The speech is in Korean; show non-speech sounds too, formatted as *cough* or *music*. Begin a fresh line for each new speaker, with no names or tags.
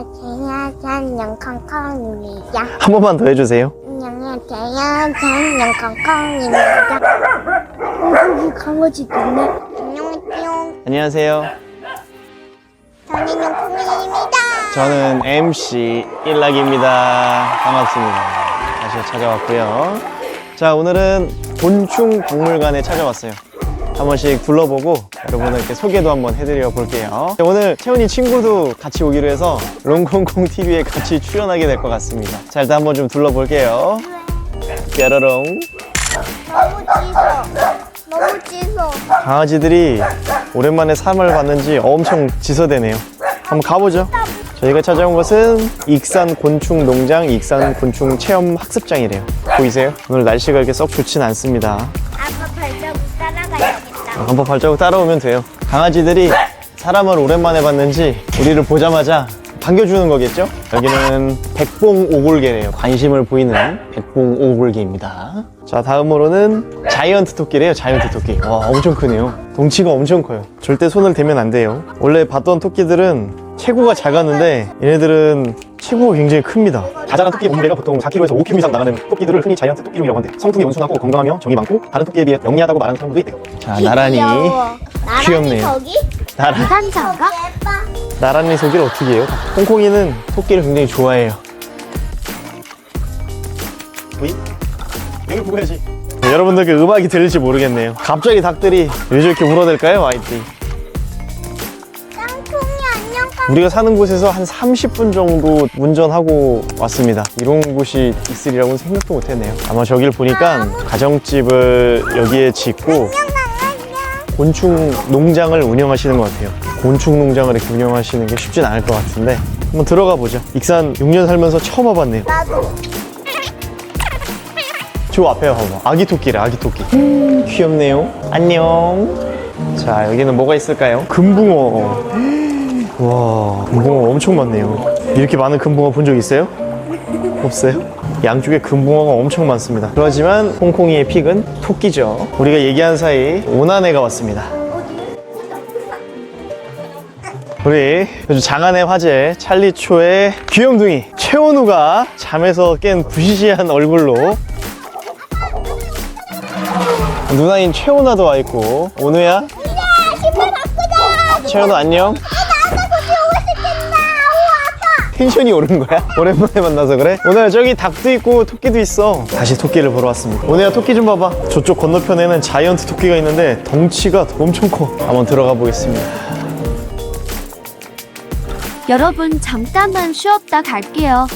안녕하세요. 저는 콩콩입니다.
한 번만 더 해주세요.
안녕하세요. 저는 콩콩입니다. 어, 강아지 있네. 안녕하세요.
안녕하세요.
저는 콩콩입니다.
저는 MC 일락입니다. 반갑습니다. 다시 찾아왔고요. 자, 오늘은 곤충 박물관에 찾아왔어요. 한 번씩 둘러보고 여러분들께 소개도 한번 해드려 볼게요. 오늘 채훈이 친구도 같이 오기로 해서 롱콩콩 TV에 같이 출연하게 될 것 같습니다. 자, 일단 한번 좀 둘러볼게요. 뾰로롱.
너무 짖어. 너무 짖어.
강아지들이 오랜만에 사람을 봤는지 엄청 지서대네요. 한번 가보죠. 저희가 찾아온 곳은 익산 곤충 농장 익산 곤충 체험 학습장이래요. 보이세요? 오늘 날씨가 이렇게 썩 좋진 않습니다. 한번 발자국 따라오면 돼요. 강아지들이 사람을 오랜만에 봤는지 우리를 보자마자 반겨주는 거겠죠? 여기는 백봉 오골개래요. 관심을 보이는 백봉 오골개입니다. 자, 다음으로는 자이언트 토끼래요. 자이언트 토끼. 와, 엄청 크네요. 덩치가 엄청 커요. 절대 손을 대면 안 돼요. 원래 봤던 토끼들은 체구가 작았는데 얘네들은 체구가 굉장히 큽니다. 자잘한 토끼 몸무게가 보통 4kg에서 5kg 이상 나가는 토끼들을 흔히 자이언트 토끼lum이라고 하는데 성품이 온순하고 건강하며 정이 많고 다른 토끼에 비해 영리하다고 말하는 사람들도 있대요. 자, 나란히
귀여워. 나란히
귀엽네요.
저기?
나란히
산장가? 예뻐.
나란히 소개를 어떻게 해요? 콩콩이는 토끼를 굉장히 좋아해요. 보이? 여기 보고 해야지. 여러분들께 음악이 들릴지 모르겠네요. 갑자기 닭들이 왜 저렇게 울어댈까요,
안녕
우리가 사는 곳에서 한 30분 정도 운전하고 왔습니다. 이런 곳이 있으리라고는 생각도 못했네요. 아마 저길 보니까 가정집을 여기에 짓고 곤충 농장을 운영하시는 것 같아요. 곤충 농장을 이렇게 운영하시는 게 쉽진 않을 것 같은데 한번 들어가 보죠. 익산 6년 살면서 처음 와봤네요.
나도.
저 앞에 봐봐. 아기 토끼래, 아기 토끼. 귀엽네요. 안녕. 자, 여기는 뭐가 있을까요? 금붕어. 와, 금붕어 엄청 많네요. 이렇게 많은 금붕어 본 적 있어요? 없어요? 양쪽에 금붕어가 엄청 많습니다. 그렇지만 홍콩이의 픽은 토끼죠. 우리가 얘기한 사이 오난애가 왔습니다. 우리 요즘 장안의 화제 찰리초의 귀염둥이 최원우가 잠에서 깬 부시시한 얼굴로 누나인 최원아도 와 있고 오누야. 최원우 안녕 텐션이 오른 거야? *laughs* 오랜만에 만나서 그래? 오늘 저기 닭도 있고 토끼도 있어 다시 토끼를 보러 왔습니다 오늘야 토끼 좀 봐봐 저쪽 건너편에는 자이언트 토끼가 있는데 덩치가 엄청 커 한번 들어가 보겠습니다
여러분 잠깐만 쉬었다 갈게요.